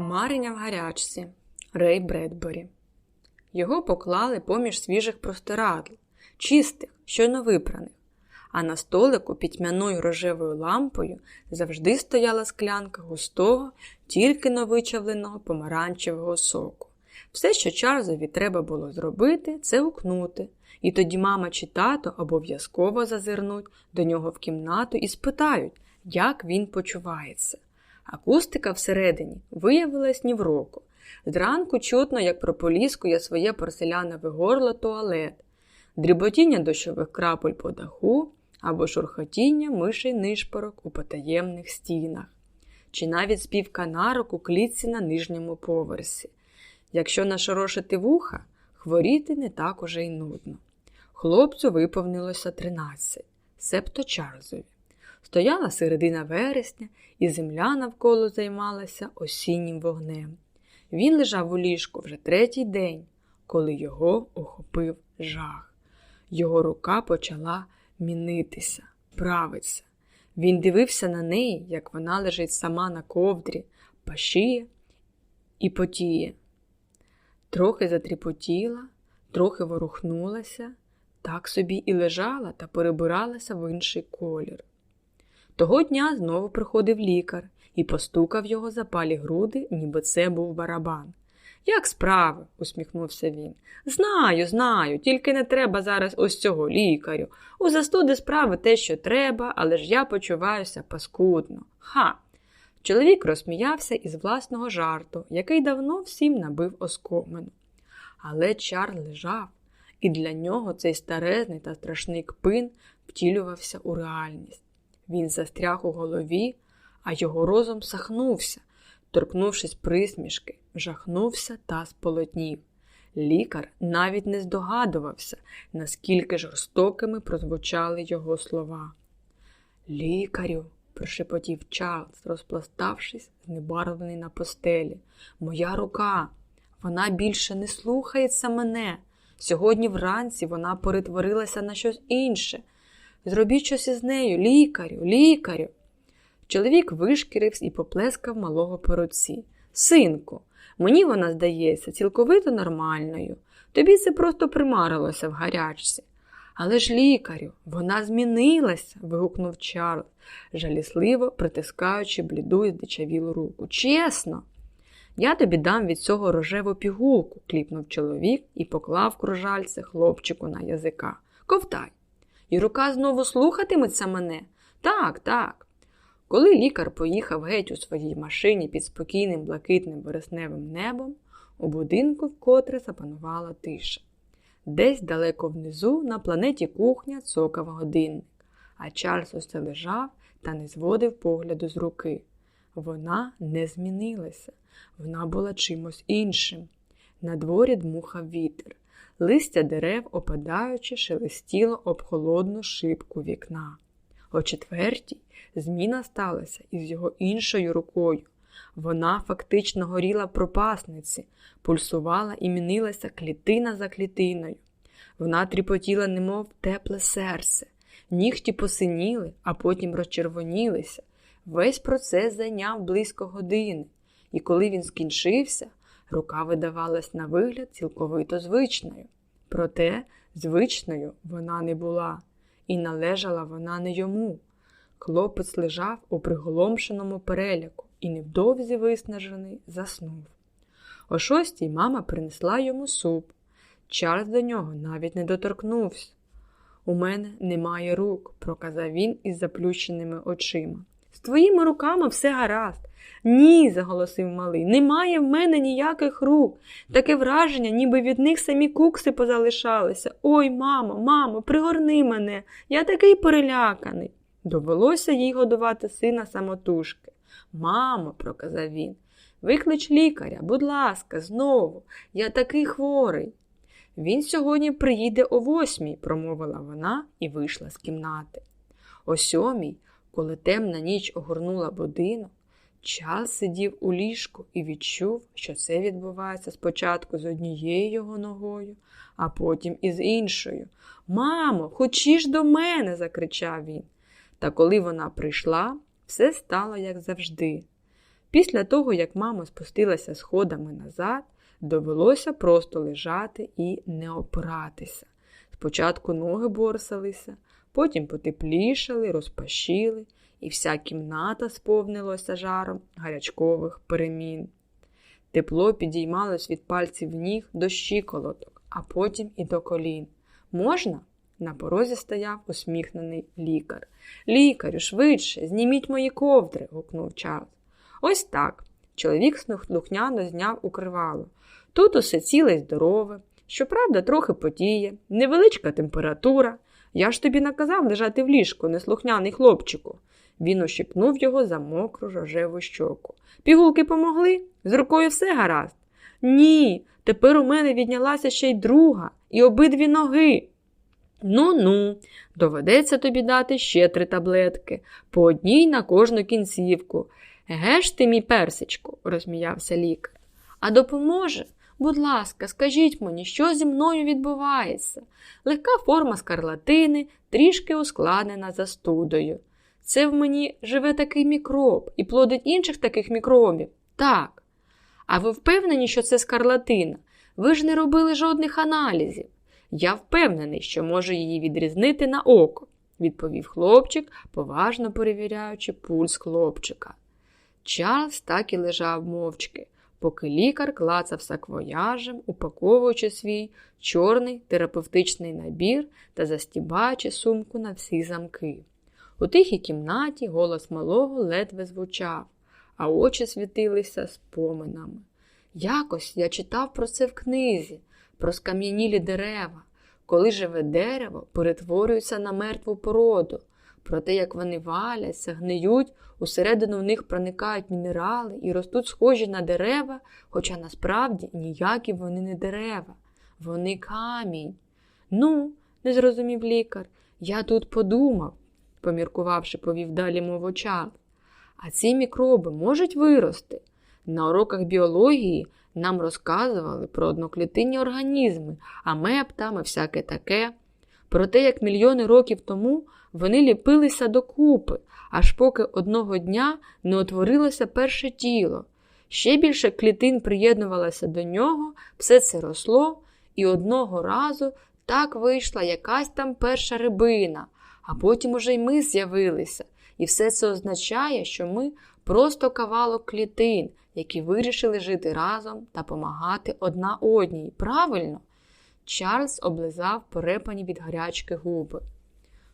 Мариня в гарячці Рей Бредбері. Його поклали поміж свіжих простирадл, чистих, щойно випраних, а на столику пітьмяною рожевою лампою завжди стояла склянка густого, тільки новичавленого помаранчевого соку. Все, що Чарльзові треба було зробити, це гукнути, і тоді мама чи тато обов'язково зазирнуть до нього в кімнату і спитають, як він почувається. Акустика всередині виявилась ні в року. Зранку чутно, як прополіскує своє порселянове горло туалет, дріботіння дощових крапель по даху або шурхотіння мишей нишпорок у потаємних стінах, чи навіть спів канарок у клітці на нижньому поверсі. Якщо нашорошити вуха, хворіти не так уже й нудно. Хлопцю виповнилося тринадцять, себто Чарльзові. Стояла середина вересня, і земля навколо займалася осіннім вогнем. Він лежав у ліжку вже третій день, коли його охопив жах. Його рука почала мінитися, правиться. Він дивився на неї, як вона лежить сама на ковдрі, пашіє і потіє. Трохи затріпотіла, трохи ворухнулася, так собі і лежала та перебиралася в інший колір. Того дня знову приходив лікар і постукав його запалі груди, ніби це був барабан. Як справи? усміхнувся він. Знаю, знаю, тільки не треба зараз ось цього лікарю. У застуди справи те, що треба, але ж я почуваюся паскудно. Ха. Чоловік розсміявся із власного жарту, який давно всім набив оскомину. Але Чарль лежав, і для нього цей старезний та страшний кпин втілювався у реальність. Він застряг у голові, а його розум сахнувся, торкнувшись присмішки, жахнувся та сполотнів. Лікар навіть не здогадувався, наскільки жорстокими прозвучали його слова. Лікарю, прошепотів Чарльз, розпластавшись, знебарвлений на постелі. Моя рука, вона більше не слухається мене. Сьогодні вранці вона перетворилася на щось інше. Зробіть щось із нею, лікарю, лікарю. Чоловік вишкірився і поплескав малого по руці. Синку, мені вона здається цілковито нормальною. Тобі це просто примарилося в гарячці. Але ж лікарю, вона змінилася. вигукнув Чарльз, жалісливо притискаючи бліду і здичавілу руку. Чесно. Я тобі дам від цього рожеву пігулку, кліпнув чоловік і поклав кружальце хлопчику на язика. Ковтай. І рука знову слухатиметься мене? Так, так. Коли лікар поїхав геть у своїй машині під спокійним блакитним вересневим небом, у будинку вкотре запанувала тиша. Десь далеко внизу на планеті кухня цокав годинник, а Чарльз усе лежав та не зводив погляду з руки. Вона не змінилася, вона була чимось іншим. На дворі дмухав вітер, листя дерев, опадаючи, шелестіло об холодну шибку вікна. О четвертій зміна сталася із його іншою рукою. Вона фактично горіла пропасниці, пульсувала і мінилася клітина за клітиною. Вона тріпотіла, немов тепле серце, нігті посиніли, а потім розчервонілися. Весь процес зайняв близько години, і коли він скінчився, рука видавалась на вигляд цілковито звичною. Проте звичною вона не була, і належала вона не йому. Хлопець лежав у приголомшеному переляку і невдовзі виснажений заснув. О шостій мама принесла йому суп. Чарльз до нього навіть не доторкнувся. У мене немає рук, проказав він із заплющеними очима. З твоїми руками все гаразд. Ні, заголосив малий, немає в мене ніяких рук. Таке враження, ніби від них самі кукси позалишалися. Ой, мамо, мамо, пригорни мене, я такий переляканий. Довелося їй годувати сина самотужки. Мамо, проказав він, виклич лікаря, будь ласка, знову, я такий хворий. Він сьогодні приїде о восьмій, промовила вона і вийшла з кімнати. О сьомій, коли темна ніч огорнула будинок, Чарльз сидів у ліжку і відчув, що це відбувається спочатку з однією його ногою, а потім із іншою. Мамо, хочеш до мене, закричав він. Та коли вона прийшла, все стало як завжди. Після того, як мама спустилася сходами назад, довелося просто лежати і не опиратися. Спочатку ноги борсалися, потім потеплішали, розпашіли, і вся кімната сповнилася жаром гарячкових перемін. Тепло підіймалось від пальців ніг до щиколоток, а потім і до колін. Можна? На порозі стояв усміхнений лікар. Лікарю, швидше, зніміть мої ковдри. гукнув Чарльз. Ось так. Чоловік слухняно зняв укривало. Тут усе ціле й здорове, щоправда, трохи потіє, невеличка температура. Я ж тобі наказав лежати в ліжку, неслухняний хлопчику. Він ущипнув його за мокру рожеву щоку. Пігулки помогли? З рукою все гаразд? Ні, тепер у мене віднялася ще й друга, і обидві ноги. Ну ну, доведеться тобі дати ще три таблетки, по одній на кожну кінцівку. Еге ж ти, мій персичку, розсміявся лікар. А допоможе? Будь ласка, скажіть мені, що зі мною відбувається? Легка форма скарлатини, трішки ускладнена застудою. Це в мені живе такий мікроб і плодить інших таких мікробів. Так. А ви впевнені, що це скарлатина? Ви ж не робили жодних аналізів. Я впевнений, що можу її відрізнити на око, відповів хлопчик, поважно перевіряючи пульс хлопчика. Чарльз так і лежав мовчки, поки лікар клацав саквояжем, упаковуючи свій чорний терапевтичний набір та застібаючи сумку на всі замки. У тихій кімнаті голос малого ледве звучав, а очі світилися споминами. Якось я читав про це в книзі, про скам'янілі дерева, коли живе дерево перетворюється на мертву породу, про те, як вони валяться, гниють, усередину в них проникають мінерали і ростуть схожі на дерева, хоча насправді ніякі вони не дерева, вони камінь. Ну, не зрозумів лікар, я тут подумав, поміркувавши, повів далі мовочал. А ці мікроби можуть вирости. На уроках біології нам розказували про одноклітинні організми, амеб там і всяке таке. Про те, як мільйони років тому вони ліпилися докупи, аж поки одного дня не утворилося перше тіло. Ще більше клітин приєднувалося до нього, все це росло, і одного разу так вийшла якась там перша рибина, а потім уже й ми з'явилися. І все це означає, що ми просто кавалок клітин, які вирішили жити разом та помагати одна одній. Правильно? Чарльз облизав перепані від гарячки губи.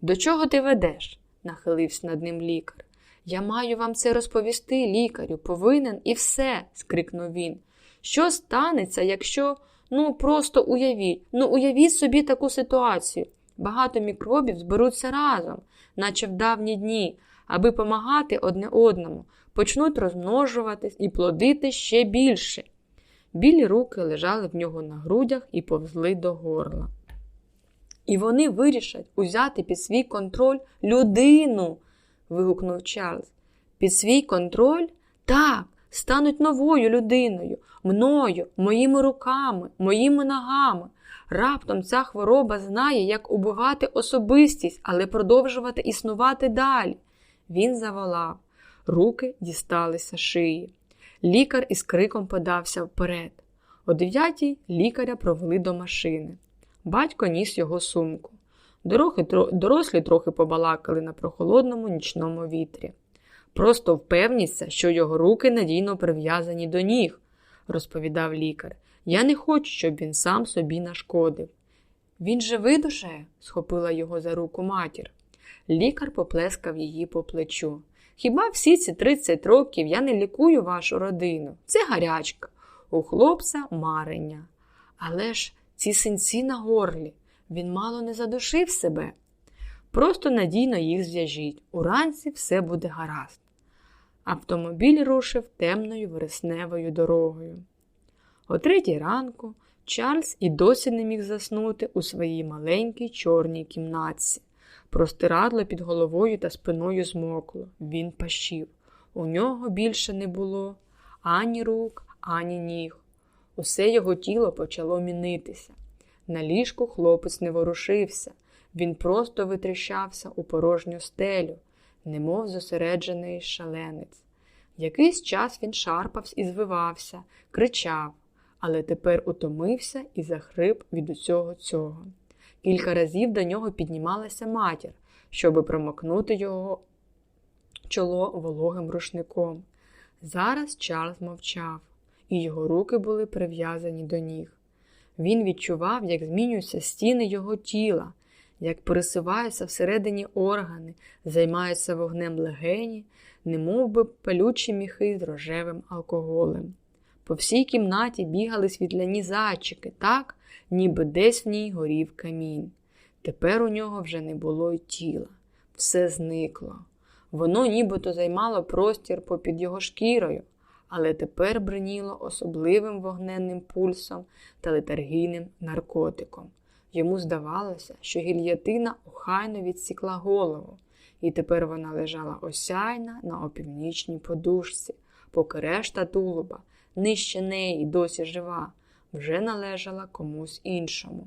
До чого ти ведеш? нахилився над ним лікар. Я маю вам це розповісти, лікарю, повинен і все, скрикнув він. Що станеться, якщо, ну, просто уявіть, ну, уявіть собі таку ситуацію. Багато мікробів зберуться разом, наче в давні дні, аби помагати одне одному, почнуть розмножуватись і плодити ще більше. Білі руки лежали в нього на грудях і повзли до горла. І вони вирішать узяти під свій контроль людину. вигукнув Чарльз. Під свій контроль? Так, стануть новою людиною, мною, моїми руками, моїми ногами. Раптом ця хвороба знає, як убивати особистість, але продовжувати існувати далі. Він заволав, руки дісталися шиї. Лікар із криком подався вперед. О дев'ятій лікаря провели до машини. Батько ніс його сумку. Дороги, дорослі трохи побалакали на прохолодному нічному вітрі. Просто впевніться, що його руки надійно прив'язані до ніг, розповідав лікар. Я не хочу, щоб він сам собі нашкодив. Він же видушає, схопила його за руку матір. Лікар поплескав її по плечу. Хіба всі ці 30 років я не лікую вашу родину? Це гарячка, у хлопця марення. Але ж ці синці на горлі, він мало не задушив себе. Просто надійно їх зв'яжіть. Уранці все буде гаразд. Автомобіль рушив темною вересневою дорогою. О третій ранку Чарльз і досі не міг заснути у своїй маленькій чорній кімнатці. Простирадло під головою та спиною змокло. Він пащив. У нього більше не було ані рук, ані ніг. Усе його тіло почало мінитися. На ліжку хлопець не ворушився, він просто витріщався у порожню стелю, немов зосереджений шаленець. Якийсь час він шарпався і звивався, кричав, але тепер утомився і захрип від усього цього. Кілька разів до нього піднімалася матір, щоби промокнути його чоло вологим рушником. Зараз Чарльз мовчав, і його руки були прив'язані до ніг. Він відчував, як змінюються стіни його тіла, як пересуваються всередині органи, займаються вогнем легені, немов би палючі міхи з рожевим алкоголем. По всій кімнаті бігали світляні зайчики, так, ніби десь в ній горів камінь. Тепер у нього вже не було й тіла, все зникло. Воно нібито займало простір попід його шкірою, але тепер бриніло особливим вогненним пульсом та летаргійним наркотиком. Йому здавалося, що гільятина охайно відсікла голову, і тепер вона лежала осяйна на опівнічній подушці, поки решта тулуба, нижче неї досі жива, вже належала комусь іншому.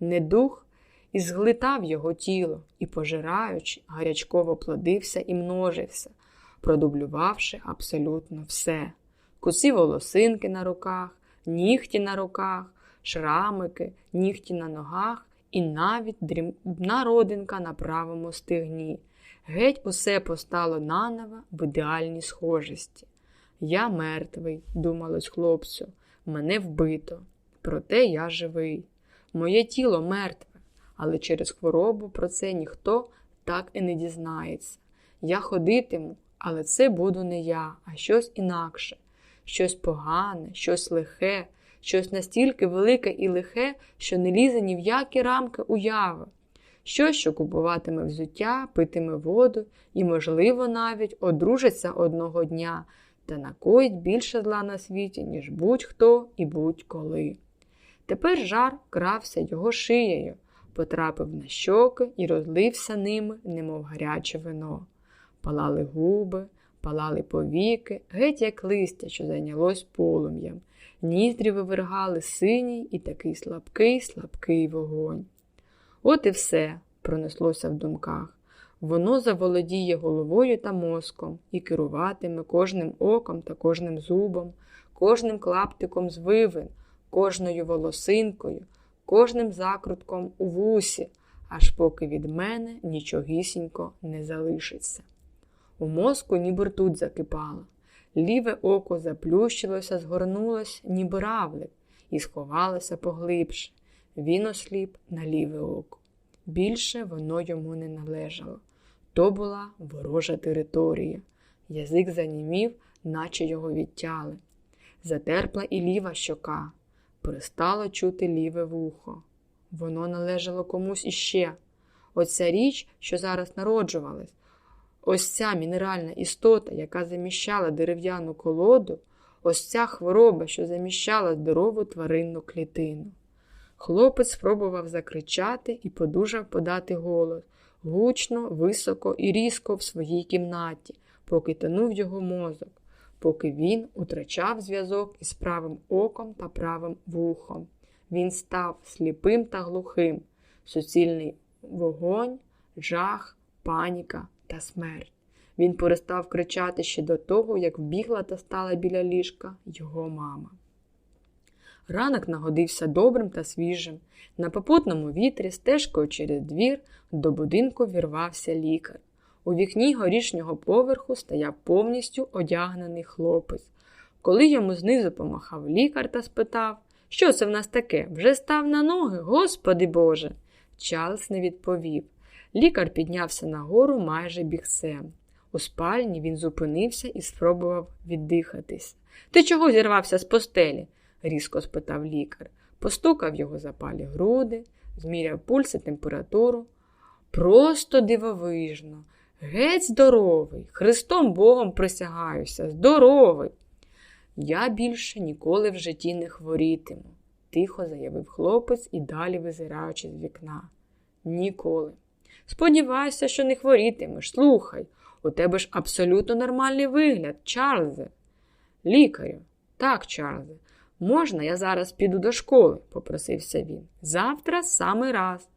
Недух і зглитав його тіло і, пожираючи, гарячково плодився і множився, продублювавши абсолютно все. Куси волосинки на руках, нігті на руках, шрамики, нігті на ногах і навіть дрібна родинка на правому стегні. Геть усе постало наново в ідеальній схожості. Я мертвий, думалось хлопцю, мене вбито, проте я живий. Моє тіло мертве, але через хворобу про це ніхто так і не дізнається. Я ходитиму, але це буду не я, а щось інакше, щось погане, щось лихе, щось настільки велике і лихе, що не лізе ні в які рамки уяви. Щось, що купуватиме взуття, питиме воду і, можливо, навіть одружиться одного дня та накоїть більше зла на світі, ніж будь-хто і будь-коли. Тепер жар крався його шиєю, потрапив на щоки і розлився ними, немов гаряче вино. Палали губи, палали повіки, геть як листя, що зайнялось полум'ям. Ніздрі вивергали синій і такий слабкий, слабкий вогонь. От і все пронеслося в думках. Воно заволодіє головою та мозком і керуватиме кожним оком та кожним зубом, кожним клаптиком звивин, кожною волосинкою, кожним закрутком у вусі, аж поки від мене нічогісінько не залишиться. У мозку ніби ртуть закипало. Ліве око заплющилося, згорнулось, ніби равлик, і сховалося поглибше. Він осліп на ліве око. Більше воно йому не належало. То була ворожа територія. Язик занімів, наче його відтяли. Затерпла і ліва щока, перестало чути ліве вухо. Воно належало комусь іще. Оця річ, що зараз народжувалась, ось ця мінеральна істота, яка заміщала дерев'яну колоду, ось ця хвороба, що заміщала здорову тваринну клітину. Хлопець спробував закричати і подужав подати голос гучно, високо і різко в своїй кімнаті, поки тонув його мозок, поки він утрачав зв'язок із правим оком та правим вухом. Він став сліпим та глухим, суцільний вогонь, жах, паніка та смерть. Він перестав кричати ще до того, як вбігла та стала біля ліжка його мама. Ранок нагодився добрим та свіжим. На попутному вітрі, стежкою через двір, до будинку вірвався лікар. У вікні горішнього поверху стояв повністю одягнений хлопець. Коли йому знизу помахав лікар та спитав, що це в нас таке? Вже став на ноги, Господи Боже. Чарльз не відповів. Лікар піднявся нагору майже бігцем. У спальні він зупинився і спробував віддихатись. Ти чого зірвався з постелі? різко спитав лікар, постукав його запалі груди, зміряв пульс і температуру. Просто дивовижно, геть здоровий, Христом Богом присягаюся, здоровий. Я більше ніколи в житті не хворітиму, тихо заявив хлопець і далі визираючи з вікна. Ніколи. Сподіваюся, що не хворітимеш. Слухай, у тебе ж абсолютно нормальний вигляд, Чарльзе. Лікарю, так, Чарльзе, Можна, я зараз піду до школи, попросився він. Завтра саме раз.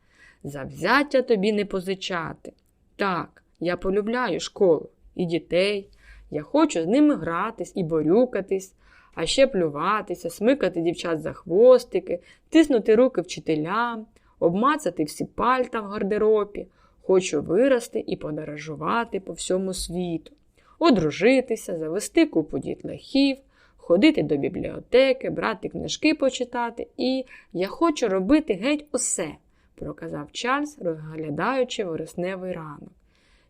Завзяття тобі не позичати. Так, я полюбляю школу і дітей. Я хочу з ними гратись і борюкатись, а ще плюватися, смикати дівчат за хвостики, тиснути руки вчителям, обмацати всі пальта в гардеробі. Хочу вирости і подорожувати по всьому світу, одружитися, завести купу дітлахів, ходити до бібліотеки, брати книжки почитати, і я хочу робити геть усе, проказав Чарльз, розглядаючи вересневий ранок.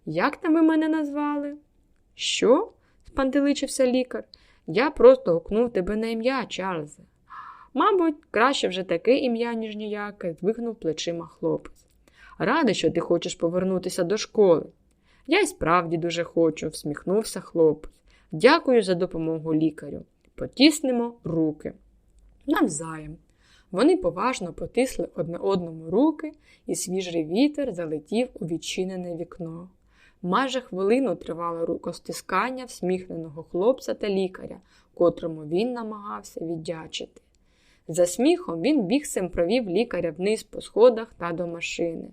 Як там ви мене назвали? Що? спантеличився лікар. Я просто гукнув тебе на ім'я, Чарльзе. Мабуть, краще вже таке ім'я, ніж ніяке, звикнув плечима хлопець. Радий, що ти хочеш повернутися до школи. Я й справді дуже хочу, всміхнувся хлопець. Дякую за допомогу лікарю. Потіснемо руки. Навзаєм. Вони поважно потисли одне одному руки, і свіжий вітер залетів у відчинене вікно. Майже хвилину тривало рукостискання всміхненого хлопця та лікаря, котрому він намагався віддячити. За сміхом він бігцем провів лікаря вниз по сходах та до машини.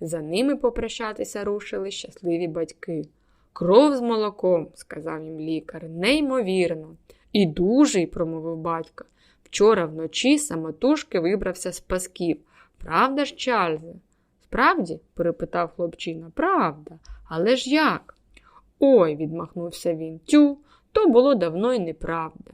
За ними попрощатися рушили щасливі батьки. Кров з молоком, сказав їм лікар, неймовірно. І дужий, промовив батько. Вчора вночі самотужки вибрався з пасків. Правда ж, Чарльзе? Справді? перепитав хлопчина. Правда. Але ж як? Ой, відмахнувся він. Тю, то було давно й неправда.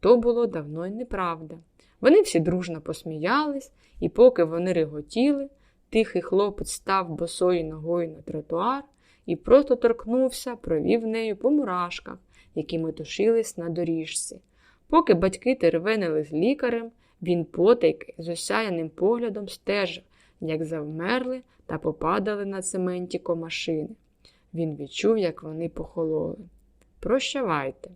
То було давно й неправда. Вони всі дружно посміялись, і поки вони реготіли, тихий хлопець став босою ногою на тротуар і просто торкнувся, провів нею по мурашках, які метушились на доріжці. Поки батьки тервенили з лікарем, він потайки з осяяним поглядом стежив, як завмерли та попадали на цементі комашини. Він відчув, як вони похололи. Прощавайте.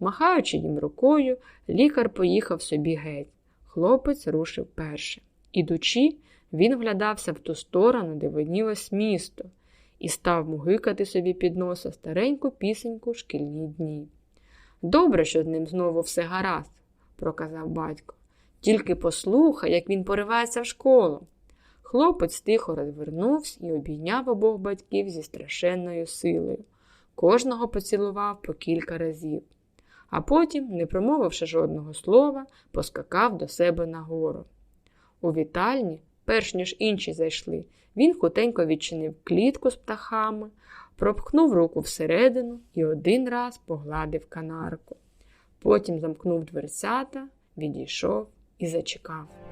Махаючи їм рукою, лікар поїхав собі геть. Хлопець рушив перше. Ідучи, він вглядався в ту сторону, де виднілось місто, і став мугикати собі під носа стареньку пісеньку шкільні дні. Добре, що з ним знову все гаразд, проказав батько. Тільки послухай, як він поривається в школу. Хлопець тихо розвернувся і обійняв обох батьків зі страшенною силою. Кожного поцілував по кілька разів, а потім, не промовивши жодного слова, поскакав до себе нагору. У вітальні, перш ніж інші зайшли, він хутенько відчинив клітку з птахами, пропхнув руку всередину і один раз погладив канарку. Потім замкнув дверцята, відійшов і зачекав.